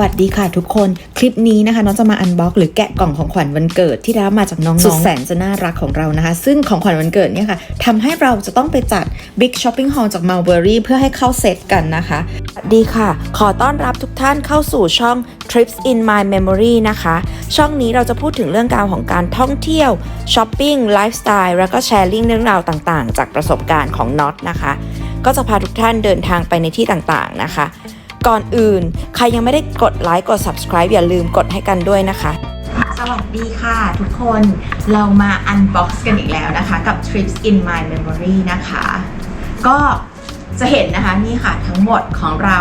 สวัสดีค่ะทุกคนคลิปนี้นะคะน้องจะมาอันบ็อกหรือแกะกล่องของขวัญวันเกิดที่ได้รับมาจากน้องๆสุดแสนจะน่ารักของเรานะคะ ซึ่งของขวัญวันเกิดเนี่ยค่ะทำให้เราจะต้องไปจัด Big Shopping Hall จาก Mulberry เพื่อให้เข้าเซตกันนะคะสวัสดีค่ะ ขอต้อนรับทุกท่านเข้าสู่ช่อง Trips in My Memory นะคะ ช่องนี้เราจะพูดถึงเรื่องราวของการท่องเที่ยวช้อปปิ้งไลฟ์สไตล์แล้วก็แชร์ลิงเรื่องราวต่างๆ จากประสบการณ์ของน็อตนะคะ ก็จะพาทุกท่านเดินทางไปในที่ต่างๆนะคะ ก่อนอื่น ใครยังไม่ได้กดไลค์กด subscribe อย่าลืมกดให้กันด้วยนะคะ สวัสดีค่ะทุกคนเรามาอันบ็อกซ์กันอีกแล้วนะคะ กับ Trips in My Memory นะคะ ก็จะเห็นนะคะนี่ค่ะทั้งหมดของเรา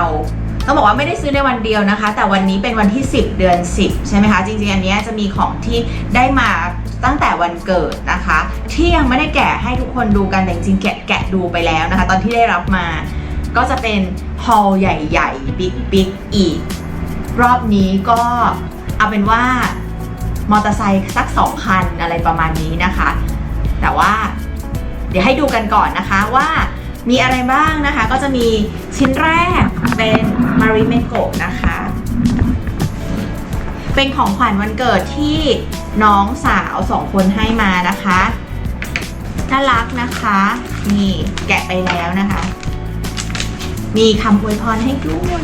ต้องบอกว่าไม่ได้ซื้อในวันเดียวนะคะ แต่วันนี้เป็นวันที่ 10 เดือน 10 ใช่ไหมคะ จริงๆ อันนี้จะมีของที่ได้มาตั้งแต่วันเกิดนะคะ ที่ยังไม่ได้แกะให้ทุกคนดูกันแต่จริงๆแกะแกะดูไปแล้วนะคะ ตอนที่ได้รับมาก็จะเป็น ฮอลใหญ่ๆ บิ๊กบิ๊กอีก รอบนี้ก็เอาเป็นว่ามอเตอร์ไซค์สักสองคันอะไรประมาณนี้นะคะ แต่ว่าเดี๋ยวให้ดูกันก่อนนะคะว่ามีอะไรบ้างนะคะ ก็จะมีชิ้นแรกเป็นมาริเมโกะนะคะ เป็นของขวัญวันเกิดที่น้องสาวสองคนให้มานะคะ น่ารักนะคะ นี่แกะไปแล้วนะคะ มีคำอวยพรให้ด้วย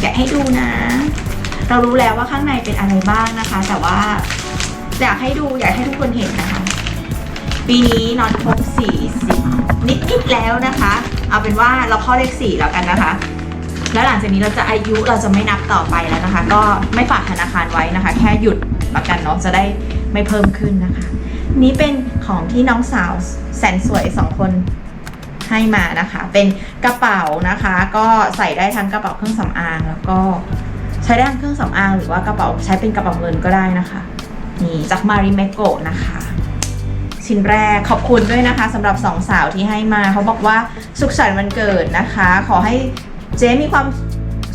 แกะให้ดูนะ เรารู้แล้วว่าข้างในเป็นอะไรบ้างนะคะ แต่ว่าอยากให้ดูอยากให้ทุกคนเห็นนะคะ ปีนี้นอนครบ40นิดๆแล้วนะคะ เอาเป็นว่าเราเข้าเลข4แล้วกันนะคะแล้วหลังจากนี้เราจะอายุเราจะไม่นับต่อไปแล้วนะคะ ก็ไม่ฝากธนาคารไว้นะคะ แค่หยุดแล้วกันเนาะจะได้ไม่เพิ่มขึ้นนะคะ นี้เป็น ของที่น้องสาวแสนสวยสองคนให้มานะคะ เป็นกระเป๋านะคะ ก็ใส่ได้ทั้งกระเป๋าเครื่องสำอางแล้วก็ใช้ได้ทั้งเครื่องสำอางหรือว่ากระเป๋าใช้เป็นกระเป๋าเงินก็ได้นะคะนี่จากมาริเมโกะนะคะ ชิ้นแรกขอบคุณด้วยนะคะสำหรับสองสาวที่ให้มาเขาบอกว่าสุขสันต์วันเกิดนะคะ ขอให้เจ๊มีความ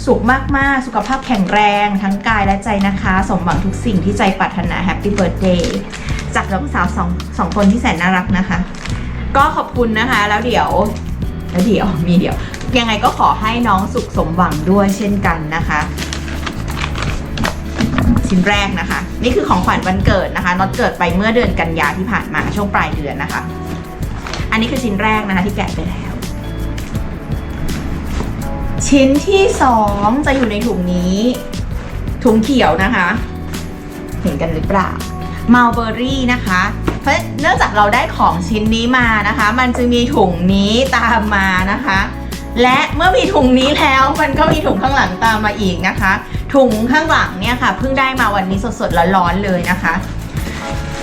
สุขมาก ๆ สุขภาพแข็งแรงทั้งกายและใจนะคะ สมหวังทุกสิ่งที่ใจปรารถนาแฮปปี้เบิร์ดเดย์จากน้องสาวสองสองคนที่แสนน่ารักนะคะ ก็ขอบคุณนะคะ แล้วเดี๋ยวแล้วเดี๋ยวมีเดี๋ยว ยังไงก็ขอให้น้องสุขสมหวังด้วยเช่นกันนะคะชิ้นแรกนะคะ นี่คือของขวัญวันเกิดนะคะน็อตเกิดไปเมื่อเดือนกันยาที่ผ่านมาช่วงปลายเดือนนะคะ อันนี้คือชิ้นแรกนะคะที่แกะไปแล้ว ชิ้นที่สองจะอยู่ในถุงนี้ ถุงเขียวนะคะ เห็นกันหรือเปล่ามัลเบอรี่นะคะ เพราะเนื่องจากเราได้ของชิ้นนี้มานะคะ มันจึงมีถุงนี้ตามมานะคะ และเมื่อมีถุงนี้แล้วมันก็มีถุงข้างหลังตามมาอีกนะคะ ถุงข้างหลังเนี่ยค่ะเพิ่งได้มาวันนี้สดๆร้อนๆเลยนะคะ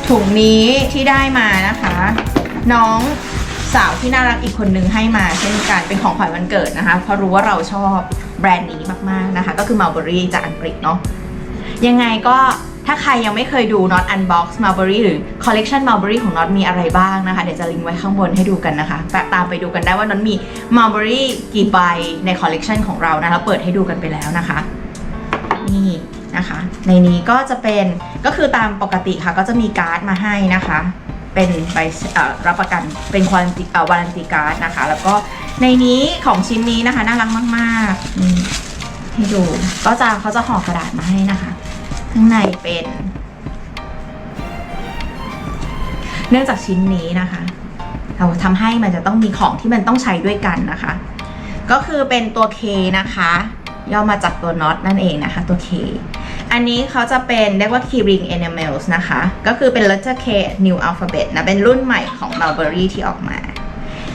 ถุงนี้ที่ได้มานะคะ น้อง สาวที่น่ารักอีกคนนึงให้มาเช่นกันเป็นของขวัญวันเกิดนะคะ เพราะรู้ว่าเราชอบแบรนด์นี้มากๆนะคะ ก็คือ Mulberry จากอังกฤษเนาะยังไงก็ถ้าใครยังไม่เคยดู Not Unbox Mulberry หรือ Collection Mulberry ของ Not มีอะไรบ้างนะคะ เดี๋ยวจะลิงก์ไว้ข้างบนให้ดูกันนะคะแตามไปดูกันได้ว่า Not มี Mulberry กี่ใบใน Collection ของเรานะคะเปิดให้ดูกันไปแล้วนะคะ นี่นะคะ ในนี้ก็จะเป็นก็คือตามปกติค่ะก็จะมีการ์ดมาให้นะคะ เป็นใบรับประกันเป็นควารันตีเอ่อวารันตีการ์ดนะคะ แล้วก็ในนี้ของชิ้นนี้นะคะ น่ารักมากๆให้ดูก็จะเขาจะห่อกระดาษมาให้นะคะ ข้างในเป็น เนื่องจากชิ้นนี้นะคะ เราทำให้มันจะต้องมีของที่มันต้องใช้ด้วยกันนะคะ ก็คือเป็นตัว K นะคะ ย่อมาจากตัวน็อตนั่นเองนะคะ ตัว K อันนี้เขาจะเป็นเรียกว่า Keyring Enamels นะคะ ก็คือเป็น letter K New Alphabet นะ เป็นรุ่นใหม่ของ Mulberry ที่ออกมา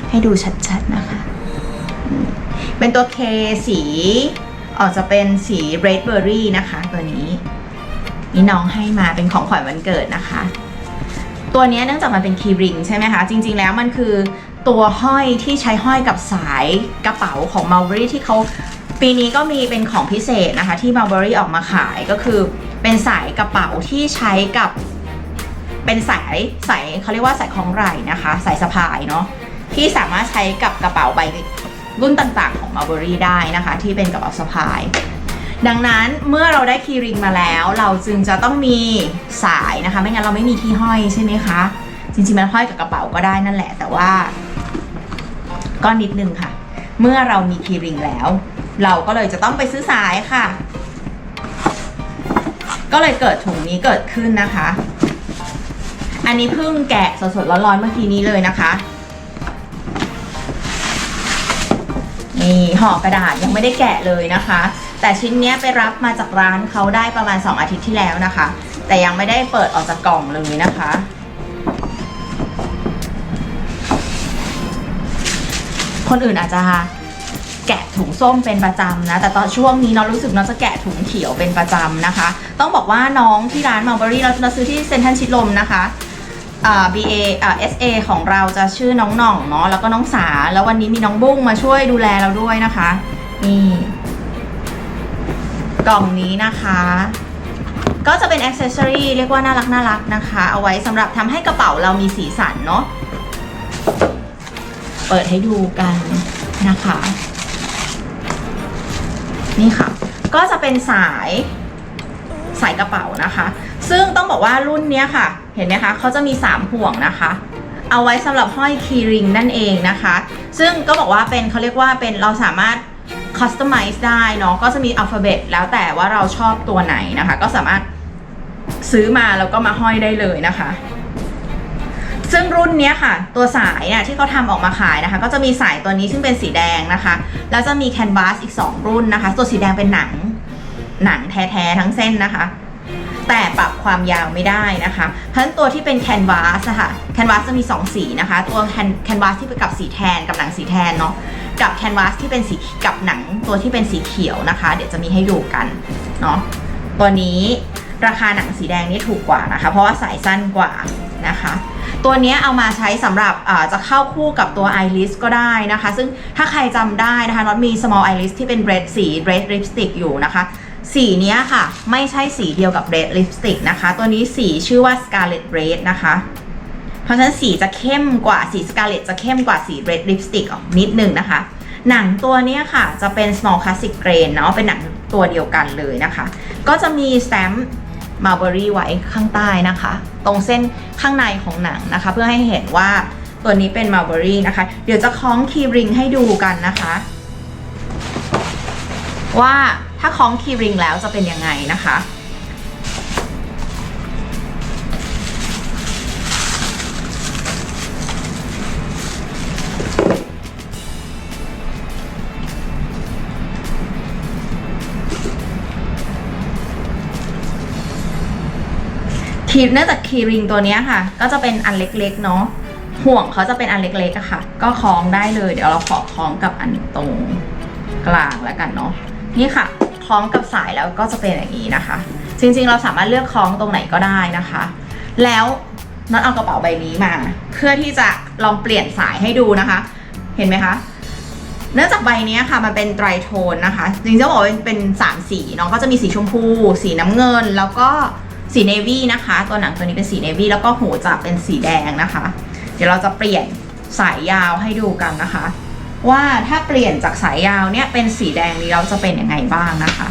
ให้ดูชัดๆนะคะ เป็นตัว K สีออกจะเป็นสี Red Berry นะคะ ตัวนี้ นี่น้องให้มาเป็นของขวัญวันเกิดนะคะ ตัวนี้เนื่องจากมันเป็นคีย์ริงใช่ไหมคะ จริง ๆ แล้วมันคือตัวห้อยที่ใช้ห้อยกับสายกระเป๋าของ Mulberry ที่เขา ปีนี้ก็มีเป็นของพิเศษนะคะที่ Mulberry ออกมาขายก็คือเป็นสายกระเป๋าที่ใช้กับ เป็นสายสายเขาเรียกว่าสายคล้องไหล่นะคะ สายสะพายเนาะที่สามารถใช้กับกระเป๋าใบรุ่นต่างๆของ Mulberry ได้นะคะ ที่เป็นกระเป๋าสะพาย ดังนั้นเมื่อเราได้คีย์ริงมาแล้ว เราจึงจะต้องมีสายนะคะ ไม่งั้นเราไม่มีที่ห้อยใช่ไหมคะ จริงๆมันห้อยกับกระเป๋าก็ได้นั่นแหละ แต่ว่าก็นิดนึงค่ะ เมื่อเรามีคีย์ริงแล้ว เราก็เลยจะต้องไปซื้อสายค่ะ ก็เลยเกิดถุงนี้เกิดขึ้นนะคะ อันนี้เพิ่งแกะสดๆร้อนๆเมื่อกี้นี้เลยนะคะนี่ห่อกระดาษยังไม่ได้แกะเลยนะคะ แต่ชิ้นนี้ไปรับมาจากร้านเขาได้ประมาณ 2 อาทิตย์ที่แล้วนะคะ แต่ยังไม่ได้เปิดออกจากกล่องเลยนะคะ คนอื่นอาจจะ แกะถุงส้มเป็นประจำนะ แต่ตอนช่วงนี้เรารู้สึกเราจะแกะถุงเขียวเป็นประจำนะคะ ต้องบอกว่าน้องที่ร้านมัลเบอรี่เราซื้อที่เซนทรัลชิดลมนะคะอ่า BA อ่า SA ของเราจะชื่อน้องหน่องเนาะแล้วก็น้องสา แล้ววันนี้มีน้องบุ้งมาช่วยดูแลเราด้วยนะคะนี่กล่องนี้นะคะ ก็จะเป็นอ c เซสซอรีเรียกว่าน่ารักน่ารักนะคะ เอาไว้สำหรับทำให้กระเป๋าเรามีสีสันเนาะเปิดให้ดูกันนะคะ นี่ค่ะ ก็จะเป็นสายสายกระเป๋านะคะ ซึ่งต้องบอกว่ารุ่นนี้ค่ะ เห็นไหมคะเขาจะมี 3 ห่วงนะคะ เอาไว้สำหรับห้อยคีย์ริงนั่นเองนะคะ ซึ่งก็บอกว่าเป็นเขาเรียกว่าเป็นเราสามารถ customize ได้เนาะก็จะมีอัลฟาเบตแล้วแต่ว่าเราชอบตัวไหนนะคะ ก็สามารถซื้อมาแล้วก็มาห้อยได้เลยนะคะ ซึ่งรุ่นนี้ค่ะ ตัวสายเนี่ยที่เขาทำออกมาขายนะคะ ก็จะมีสายตัวนี้ซึ่งเป็นสีแดงนะคะ แล้วจะมีแคนวาสอีก 2 รุ่นนะคะ ตัวสีแดงเป็นหนัง หนังแท้ๆทั้งเส้นนะคะ แต่ปรับความยาวไม่ได้นะคะเพราะฉะนั้นตัวที่เป็นแคนวาสค่ะแคนวาสจะมี 2 สีนะคะ ตัวแคนแคนวาสที่เป็นกับสีแทนกับหนังสีแทนเนาะกับแคนวาสที่เป็นสีกับหนังตัวที่เป็นสีเขียวนะคะ เดี๋ยวจะมีให้ดูกันเนาะตัวนี้ ราคาหนังสีแดงนี่ถูกกว่านะคะ เพราะว่าสายสั้นกว่านะคะ ตัวนี้เอามาใช้สำหรับจะเข้าคู่กับตัว iris ก็ได้นะคะ ซึ่งถ้าใครจำได้นะคะน็อตมี small iris ที่เป็น red สี red lipstick อยู่นะคะสีนี้ค่ะ ไม่ใช่สีเดียวกับ red lipstick นะคะ ตัวนี้สีชื่อว่า scarlet red นะคะ เพราะฉะนั้นสีจะเข้มกว่าสี scarlet จะเข้มกว่าสี red lipstick ออกนิดนึงนะคะ หนังตัวนี้ค่ะ จะเป็น small classic grain เนาะเป็นหนังตัวเดียวกันเลยนะคะ ก็จะมีส t ต มาเบอรี่ไว้ข้างใต้นะคะ ตรงเส้นข้างในของหนังนะคะ เพื่อให้เห็นว่าตัวนี้เป็นมาเบอรี่นะคะ เดี๋ยวจะคล้องคีริงให้ดูกันนะคะ ว่าถ้าคล้องคีริงแล้วจะเป็นยังไงนะคะ คีเนื่องจากคีริงตัวนี้ค่ะ ก็จะเป็นอันเล็กๆเนาะห่วงเขาจะเป็นอันเล็กๆอะค่ะ ก็คล้องได้เลย เดี๋ยวเราขอคล้องกับอันตรงกลางแล้วกันเนาะนี่ค่ะ คล้องกับสายแล้วก็จะเป็นอย่างนี้นะคะ จริงๆเราสามารถเลือกคล้องตรงไหนก็ได้นะคะ แล้วน็อตเอากระเป๋าใบนี้มา เพื่อที่จะลองเปลี่ยนสายให้ดูนะคะ เห็นไหมคะเนื่องจากใบนี้ค่ะมันเป็นไตรโทนนะคะจริงๆจะบอกว่าเป็นสามสีเนาะก็จะมีสีชมพู สีน้ำเงิน แล้วก็ สีเนวี่นะคะ ตัวหนังตัวนี้เป็นสีเนวี่แล้วก็หูจับเป็นสีแดงนะคะ เดี๋ยวเราจะเปลี่ยนสายยาวให้ดูกันนะคะ ว่าถ้าเปลี่ยนจากสายยาวเนี่ยเป็นสีแดงนี้เราจะเป็นยังไงบ้างนะคะ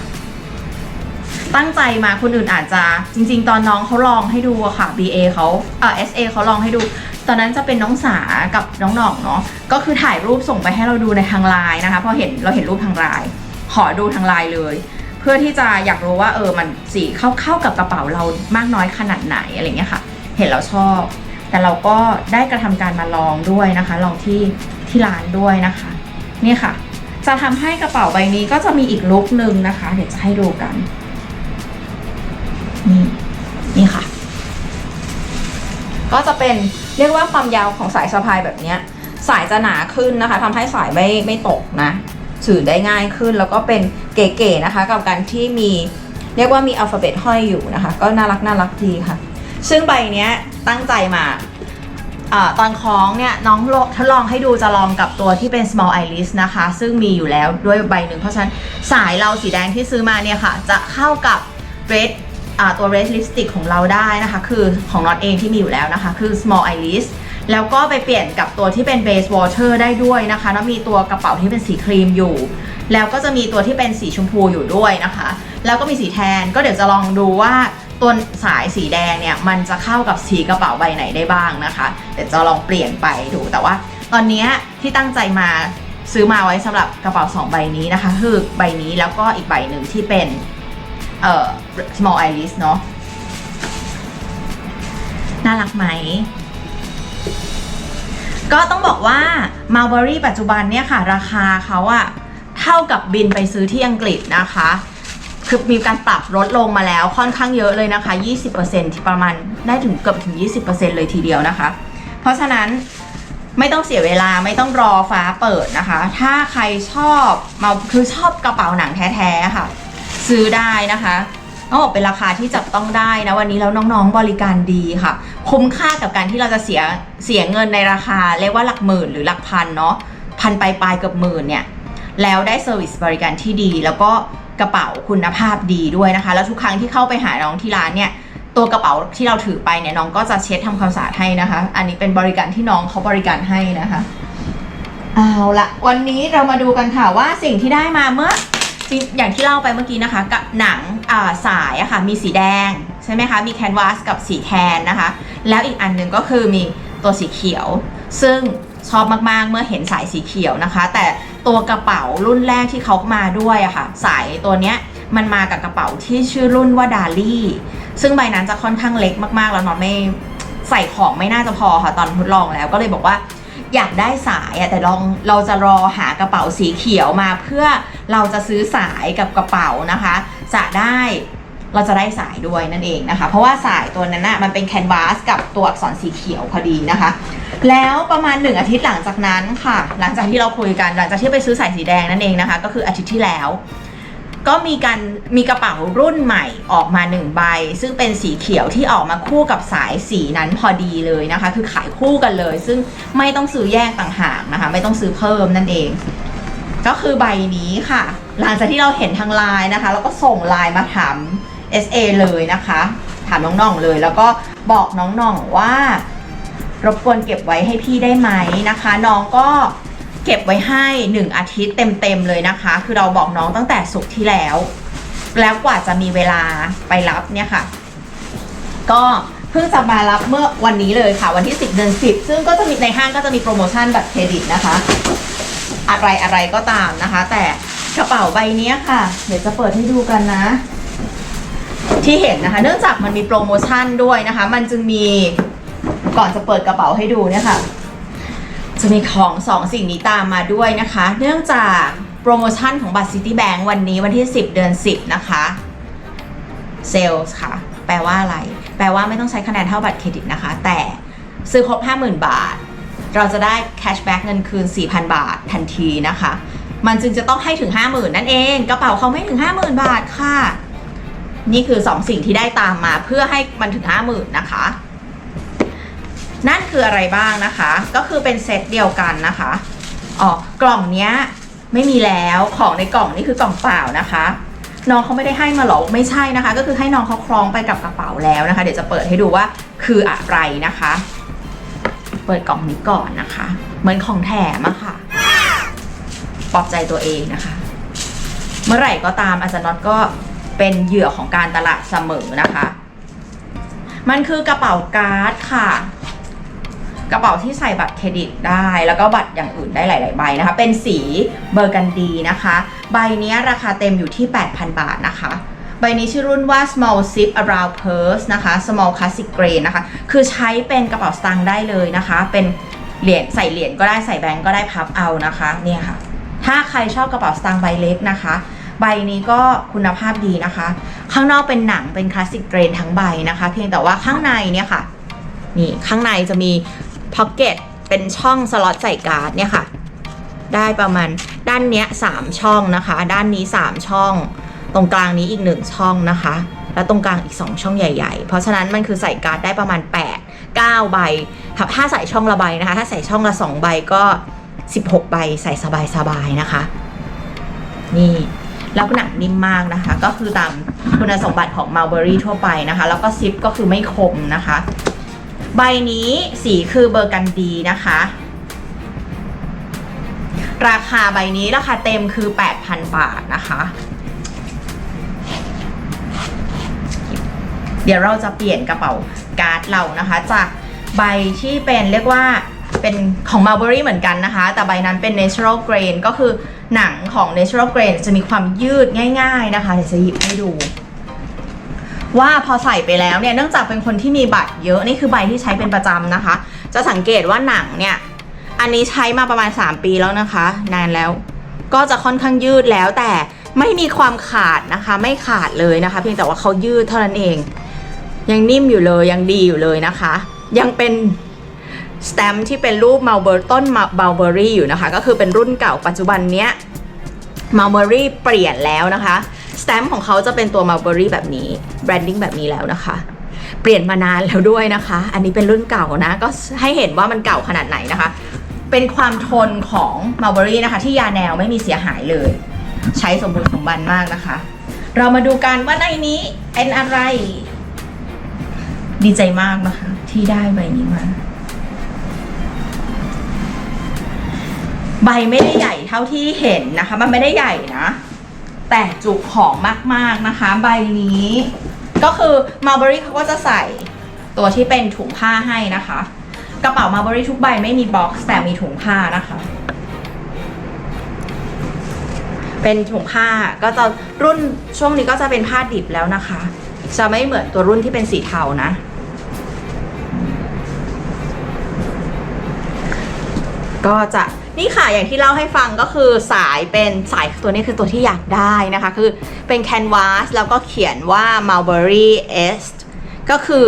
ตั้งใจมาคนอื่นอาจจะจริง ๆ ตอนน้องเขาลองให้ดูอะค่ะ BA เขาเออ SA เขาลองให้ดู ตอนนั้นจะเป็นน้องสากับน้องหน่องเนาะก็คือถ่ายรูปส่งไปให้เราดูในทางไลน์นะคะพอเห็นเราเห็นรูปทางไลน์ขอดูทางไลน์เลย เพื่อที่จะอยากรู้ว่าเออมันสีเข้าเข้ากับกระเป๋าเรามากน้อยขนาดไหนอะไรเงี้ยค่ะ เห็นแล้วชอบ แต่เราก็ได้กระทำการมาลองด้วยนะคะ ลองที่ที่ร้านด้วยนะคะ นี่ค่ะ จะทำให้กระเป๋าใบนี้ก็จะมีอีกลุคนึงนะคะ เดี๋ยวจะให้ดูกันนี่นี่ค่ะ ก็จะเป็นเรียกว่าความยาวของสายสะพายแบบเนี้ยสายจะหนาขึ้นนะคะทำให้สายไม่ไม่ตกนะ ถือได้ง่ายขึ้น แล้วก็เป็นเก๋ๆนะคะ กับการที่มีเรียกว่ามีอัลฟาเบตห้อยอยู่นะคะ ก็น่ารักน่ารักดีค่ะ ซึ่งใบนี้ตั้งใจมาอตอนคล้องเนี่ยน้องทดลองให้ดูจะลองกับตัวที่เป็น small iris นะคะ ซึ่งมีอยู่แล้วด้วยใบหนึ่งเพราะฉะนั้นสายเราสีแดงที่ซื้อมาเนี่ยค่ะ จะเข้ากับ red ตัว red lipstick ของเราได้นะคะ คือของน็อตเองที่มีอยู่แล้วนะคะ คือ small iris แล้วก็ไปเปลี่ยนกับตัวที่เป็น base water ได้ด้วยนะคะ แล้วมีตัวกระเป๋าที่เป็นสีครีมอยู่ แล้วก็จะมีตัวที่เป็นสีชมพูอยู่ด้วยนะคะ แล้วก็มีสีแทนก็เดี๋ยวจะลองดูว่าตัวสายสีแดงเนี่ยมันจะเข้ากับสีกระเป๋าใบไหนได้บ้างนะคะ เดี๋ยวจะลองเปลี่ยนไปดูแต่ว่า ตอนนี้ที่ตั้งใจมาซื้อมาไว้สำหรับกระเป๋าสองใบนี้นะคะคือใบนี้แล้วก็อีกใบหนึ่งที่เป็นเอ่อ small iris เนาะน่ารักไหม ก็ต้องบอกว่า Mulberry ปัจจุบันเนี่ยค่ะ ราคาเขาอะเท่ากับบินไปซื้อที่อังกฤษนะคะ คือมีการปรับลดลงมาแล้วค่อนข้างเยอะเลยนะคะ 20%ที่ประมาณได้ถึงเกือบถึง 20%เลยทีเดียวนะคะ เพราะฉะนั้นไม่ต้องเสียเวลาไม่ต้องรอฟ้าเปิดนะคะ ถ้าใครชอบมาคือชอบกระเป๋าหนังแท้ๆค่ะ ซื้อได้นะคะ ต้องบอกเป็นราคาที่จับต้องได้นะวันนี้แล้วน้องๆบริการดีค่ะ คุ้มค่ากับการที่เราจะเสียเสียเงินในราคาเรียกว่าหลักหมื่นหรือหลักพันเนาะพันปลายปลายเกือบหมื่นเนี่ยแล้วได้เซอร์วิสบริการที่ดี แล้วก็กระเป๋าคุณภาพดีด้วยนะคะ แล้วทุกครั้งที่เข้าไปหาน้องที่ร้านเนี่ยตัวกระเป๋าที่เราถือไปเนี่ยน้องก็จะเช็ดทำความสะอาดให้นะคะ อันนี้เป็นบริการที่น้องเขาบริการให้นะคะเอาละวันนี้เรามาดูกันค่ะว่าสิ่งที่ได้มาเมื่อ อย่างที่เล่าไปเมื่อกี้นะคะกับหนังาสายอะค่ะมีสีแดงใช่ไหมคะมีแคนวาสกับสีแทนนะคะ แล้วอีกอันหนึ่งก็คือมีตัวสีเขียว ซึ่งชอบมากๆเมื่อเห็นสายสีเขียวนะคะ แต่ตัวกระเป๋ารุ่นแรกที่เขามาด้วยอะค่ะ สายตัวเนี้ยมันมากับกระเป๋าที่ชื่อรุ่นว่าดาลี่ซึ่งใบนั้นจะค่อนข้างเล็กมากๆแล้วเนอนไม่ใส่ของไม่น่าจะพอค่ะตอนทดลองแล้วก็เลยบอกว่า อยากได้สายอะแต่ลองเราจะรอหากระเป๋าสีเขียวมาเพื่อเราจะซื้อสายกับกระเป๋านะคะ จะได้เราจะได้สายด้วยนั่นเองนะคะ เพราะว่าสายตัวนั้นนะมันเป็นแคนวาสกับตัวอักษรสีเขียวพอดีนะคะ แล้วประมาณหนึ่งอาทิตย์หลังจากนั้นค่ะ หลังจากที่เราคุยกันหลังจากที่ไปซื้อสายสีแดงนั่นเองนะคะ ก็คืออาทิตย์ที่แล้ว ก็มีการมีกระเป๋ารุ่นใหม่ออกมาหนึ่งใบ ซึ่งเป็นสีเขียวที่ออกมาคู่กับสายสีนั้นพอดีเลยนะคะ คือขายคู่กันเลย ซึ่งไม่ต้องซื้อแยกต่างหากนะคะ ไม่ต้องซื้อเพิ่มนั่นเอง ก็คือใบนี้ค่ะ หลังจากที่เราเห็นทางไลน์นะคะ แล้วก็ส่งไลน์มาถาม SA เลยนะคะ ถามน้องๆเลย แล้วก็บอกน้องๆว่ารบกวนเก็บไว้ให้พี่ได้ไหมนะคะ น้องก็ เก็บไว้ให้ 1 อาทิตย์เต็มๆเลยนะคะ คือเราบอกน้องตั้งแต่สุกร์ที่แล้ว แล้วกว่าจะมีเวลาไปรับเนี่ยค่ะ ก็เพิ่งจะมารับเมื่อวันนี้เลยค่ะ วันที่ 10 เดือน 10 ซึ่งก็จะมีในห้างก็จะมีโปรโมชั่นบัตรเครดิตนะคะ อะไรอะไรก็ตามนะคะ แต่กระเป๋าใบนี้ค่ะ เดี๋ยวจะเปิดให้ดูกันนะ ที่เห็นนะคะ เนื่องจากมันมีโปรโมชั่นด้วยนะคะ มันจึงมีก่อนจะเปิดกระเป๋าให้ดูเนี่ยค่ะ จะมีของสองสิ่งนี้ตามมาด้วยนะคะ เนื่องจากโปรโมชั่นของบัตร Citibank วันนี้วันที่ 10 เดือน 10 นะคะเซลส์ค่ะ แปลว่าอะไร แปลว่าไม่ต้องใช้คะแนนเท่าบัตรเครดิตนะคะ แต่ซื้อครบ 50,000 บาท เราจะได้แคชแบ็กเงินคืน 4,000 บาททันทีนะคะ มันจึงจะต้องให้ถึง 50,000 นั่นเอง กระเป๋าเขาไม่ถึง 50,000 บาทค่ะ นี่คือ 2 สิ่งที่ได้ตามมาเพื่อให้มันถึง 50,000 นะคะ นั่นคืออะไรบ้างนะคะ ก็คือเป็นเซตเดียวกันนะคะอ๋อกล่องเนี้ยไม่มีแล้วของในกล่องนี่คือกล่องเปล่านะคะ น้องเขาไม่ได้ให้มาหรอกไม่ใช่นะคะ ก็คือให้น้องเขาคล้องไปกับกระเป๋าแล้วนะคะ เดี๋ยวจะเปิดให้ดูว่าคืออะไรนะคะ เปิดกล่องนี้ก่อนนะคะ เหมือนของแถมอะค่ะปลอบใจตัวเองนะคะ เมื่อไหร่ก็ตามอาจารย์น็อตก็เป็นเหยื่อของการตลาดเสมอนะคะ มันคือกระเป๋าการ์ดค่ะ กระเป๋าที่ใส่บัตรเครดิตได้ แล้วก็บัตรอย่างอื่นได้หลาย ๆ ใบนะคะ เป็นสีเบอร์กันดีนะคะ ใบนี้ราคาเต็มอยู่ที่ 8,000 บาทนะคะใบนี้ชื่อรุ่นว่า small zip around purse นะคะ small classic grade นะคะ คือใช้เป็นกระเป๋าสตางค์ได้เลยนะคะ เป็นเหรียญใส่เหรียญก็ได้ใส่แบงก์ก็ได้พับเอานะคะ เนี่ยค่ะ ถ้าใครชอบกระเป๋าสตางค์ใบเล็กนะคะ ใบนี้ก็คุณภาพดีนะคะ ข้างนอกเป็นหนังเป็นคลาสสิกเกรนทั้งใบนะคะ เพียงแต่ว่าข้างในเนี่ยค่ะ นี่ข้างในจะมี พ็อกเก็ตเป็นช่องสล็อตใส่การ์ดเนี่ยค่ะ ได้ประมาณด้านเนี้ยสามช่องนะคะ ด้านนี้สามช่อง ตรงกลางนี้อีกหนึ่งช่องนะคะ แล้วตรงกลางอีก2ช่องใหญ่ๆ เพราะฉะนั้นมันคือใส่การ์ดได้ประมาณ 8 9 ใบครับถ้าใส่ช่องละใบนะคะ ถ้าใส่ช่องละ2ใบก็ 16 ใบใส่สบายๆนะคะ นี่แล้วหนังนิ่มมากนะคะ ก็คือตามคุณสมบัติของ Mulberry ทั่วไปนะคะ แล้วก็ซิปก็คือไม่คมนะคะ ใบนี้สีคือเบอร์กันดีนะคะ ราคาใบนี้ราคาเต็มคือ 8,000 บาทนะคะ เดี๋ยวเราจะเปลี่ยนกระเป๋าการ์ดเรานะคะ จากใบที่เป็นเรียกว่าเป็นของ Mulberry เหมือนกันนะคะ แต่ใบนั้นเป็น natural grain ก็คือหนังของ natural grain จะมีความยืดง่าย ๆ นะคะ เดี๋ยวจะหยิบให้ดู ว่าพอใส่ไปแล้วเนี่ยเนื่องจากเป็นคนที่มีบัตรเยอะนี่คือใบที่ใช้เป็นประจำนะคะ จะสังเกตว่าหนังเนี่ยอันนี้ใช้มาประมาณ 3 ปีแล้วนะคะ นานแล้ว ก็จะค่อนข้างยืดแล้วแต่ไม่มีความขาดนะคะ ไม่ขาดเลยนะคะ เพียงแต่ว่าเขายืดเท่านั้นเอง ยังนิ่มอยู่เลยยังดีอยู่เลยนะคะ ยังเป็นสแตมป์ที่เป็นรูปมาลเบอร์ต้นมาลเบอรี่อยู่นะคะ ก็คือเป็นรุ่นเก่าปัจจุบันเนี้ยมาลเบอรี่เปลี่ยนแล้วนะคะ สแตมป์ของเขาจะเป็นตัวมาลเบอรี่แบบนี้แบรนดิ้งแบบนี้แล้วนะคะ เปลี่ยนมานานแล้วด้วยนะคะ อันนี้เป็นรุ่นเก่านะ ก็ให้เห็นว่ามันเก่าขนาดไหนนะคะ เป็นความทนของมาลเบอรี่นะคะ ที่ยาแนวไม่มีเสียหายเลย ใช้สมบูรณ์สมบันมากนะคะ เรามาดูกันว่าในนี้เป็นอะไร ดีใจมากนะคะ ที่ได้ใบนี้มาใบไม่ได้ใหญ่เท่าที่เห็นนะคะ มันไม่ได้ใหญ่นะ แต่จุกของมากๆนะคะ ใบนี้ ก็คือ Mulberry เขาก็จะใส่ตัวที่เป็นถุงผ้าให้นะคะ กระเป๋า Mulberry ทุกใบไม่มีบ็อกซ์แต่มีถุงผ้านะคะ เป็นถุงผ้าก็จะรุ่นช่วงนี้ก็จะเป็นผ้าดิบแล้วนะคะ จะไม่เหมือนตัวรุ่นที่เป็นสีเทานะ ก็จะนี่ค่ะอย่างที่เล่าให้ฟังก็คือสายเป็นสายตัวนี้คือตัวที่อยากได้นะคะ คือเป็นแคนวาสแล้วก็เขียนว่า Mulberry S ก็คือ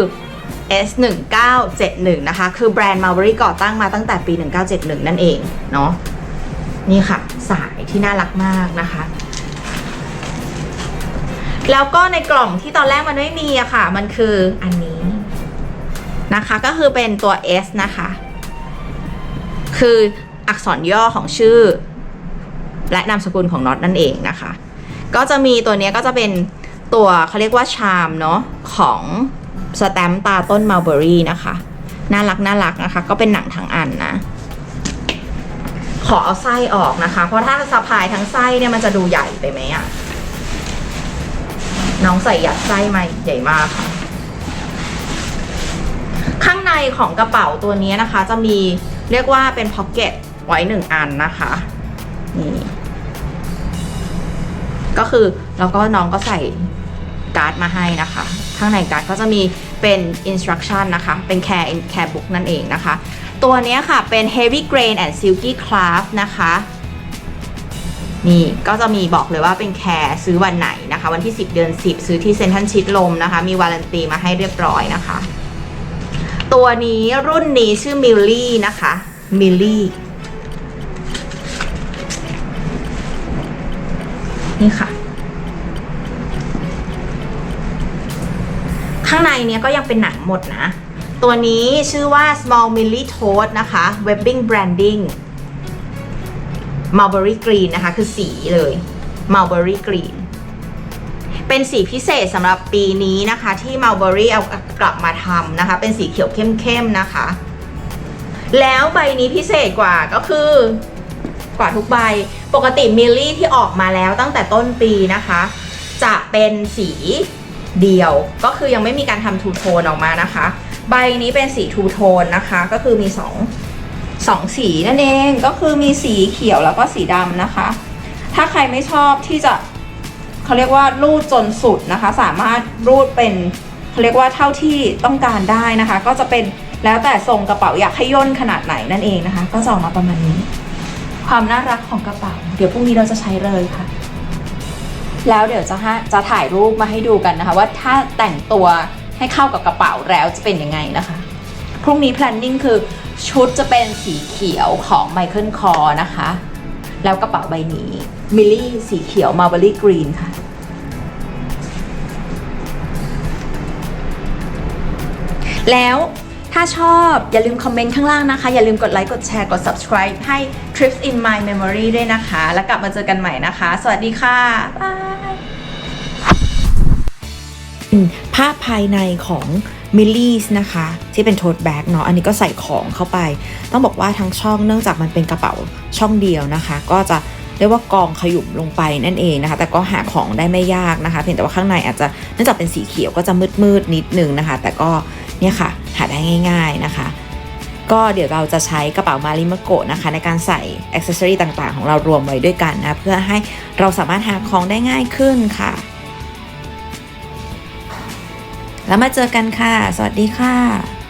S 1 9 7 1 นะคะ คือแบรนด์ Mulberry ก่อตั้งมาตั้งแต่ปี 1971 นั่นเองเนาะนี่ค่ะ สายที่น่ารักมากนะคะ แล้วก็ในกล่องที่ตอนแรกมันไม่มีอะค่ะ มันคืออันนี้นะคะ ก็คือเป็นตัว S นะคะ คืออักษรย่อของชื่อ และนามสกุลของน็อตนั่นเองนะคะ ก็จะมีตัวนี้ก็จะเป็นตัวเขาเรียกว่าชามเนาะของสแตมป์ตาต้นมัลเบอรี่นะคะ น่ารักน่ารักนะคะ ก็เป็นหนังทั้งอันนะ ขอเอาไส้ออกนะคะ เพราะถ้าสะพายทั้งไส้เนี่ยมันจะดูใหญ่ไปไหมอะน้องใส่ยัดไส้มาใหญ่มากค่ะ ข้างในของกระเป๋าตัวนี้นะคะ จะมี เรียกว่าเป็นพ็อกเก็ตไว้หนึ่งอันนะคะนี่ก็คือแล้วก็น้องก็ใส่การ์ดมาให้นะคะ ข้างในการ์ดก็จะมีเป็น instruction นะคะ เป็น care care book นั่นเองนะคะ ตัวนี้ค่ะเป็น heavy grain and silky craft นะคะ นี่ก็จะมีบอกเลยว่าเป็นแคร์ซื้อวันไหนนะคะ วันที่ 10 เดือน 10 ซื้อที่เซ็นทรัลชิดลมนะคะ มีวารันตีมาให้เรียบร้อยนะคะ ตัวนี้รุ่นนี้ชื่อมิลลี่นะคะ มิลลี่ นี่ค่ะ ข้างในเนี้ยก็ยังเป็นหนังหมดนะ ตัวนี้ชื่อว่า small millie toad นะคะ webbing branding mulberry green นะคะ คือสีเลย mulberry green เป็นสีพิเศษสำหรับปีนี้นะคะ ที่ mulberry เอากลับมาทำนะคะ เป็นสีเขียวเข้มๆนะคะ แล้วใบนี้พิเศษกว่าก็คือกว่าทุกใบ ปกติมิลลี่ที่ออกมาแล้วตั้งแต่ต้นปีนะคะ จะเป็นสีเดียวก็คือยังไม่มีการทำทูโทนออกมานะคะ ใบนี้เป็นสีทูโทนนะคะ ก็คือมีสองสองสีนั่นเองก็คือมีสีเขียวแล้วก็สีดำนะคะ ถ้าใครไม่ชอบที่จะ เขาเรียกว่ารูดจนสุดนะคะ สามารถรูดเป็นเขาเรียกว่าเท่าที่ต้องการได้นะคะ ก็จะเป็นแล้วแต่ทรงกระเป๋าอยากให้ย่นขนาดไหนนั่นเองนะคะ ก็จะออกมาประมาณนี้ ความน่ารักของกระเป๋า เดี๋ยวพรุ่งนี้เราจะใช้เลยค่ะ แล้วเดี๋ยวจะให้จะถ่ายรูปมาให้ดูกันนะคะ ว่าถ้าแต่งตัวให้เข้ากับกระเป๋าแล้วจะเป็นยังไงนะคะพรุ่งนี้ planning คือชุดจะเป็นสีเขียวของ Michael Kors นะคะ แล้วกระเป๋าใบนี้ มิลลี่สีเขียว Marbury Green ค่ะ แล้วถ้าชอบอย่าลืมคอมเมนต์ข้างล่างนะคะ อย่าลืมกดไลค์กดแชร์กด subscribe ให้ Trips in My Memory ด้วยนะคะ แล้วกลับมาเจอกันใหม่นะคะ สวัสดีค่ะบายภาพภายในของมิลลี่นะคะ ที่เป็นโทดแบ็กเนาะอันนี้ก็ใส่ของเข้าไป ต้องบอกว่าทั้งช่องเนื่องจากมันเป็นกระเป๋าช่องเดียวนะคะ ก็จะ รียกว่ากองขยุมลงไปนั่นเองนะคะ แต่ก็หาของได้ไม่ยากนะคะ เพียงแต่ว่าข้างในอาจจะเนื่องจากเป็นสีเขียวก็จะมืดๆนิดนึงนะคะ แต่ก็เนี่ยค่ะหาได้ง่าย ๆนะคะก็เดี๋ยวเราจะใช้กระเป๋ามาริมโกะนะคะ ในการใส่อ c เซสซอรีต่างๆ ของเรารวมไว้ด้วยกันนะ เพื่อให้เราสามารถหาของได้ง่ายขึ้นค่ะ แล้วมาเจอกันค่ะ สวัสดีค่ะ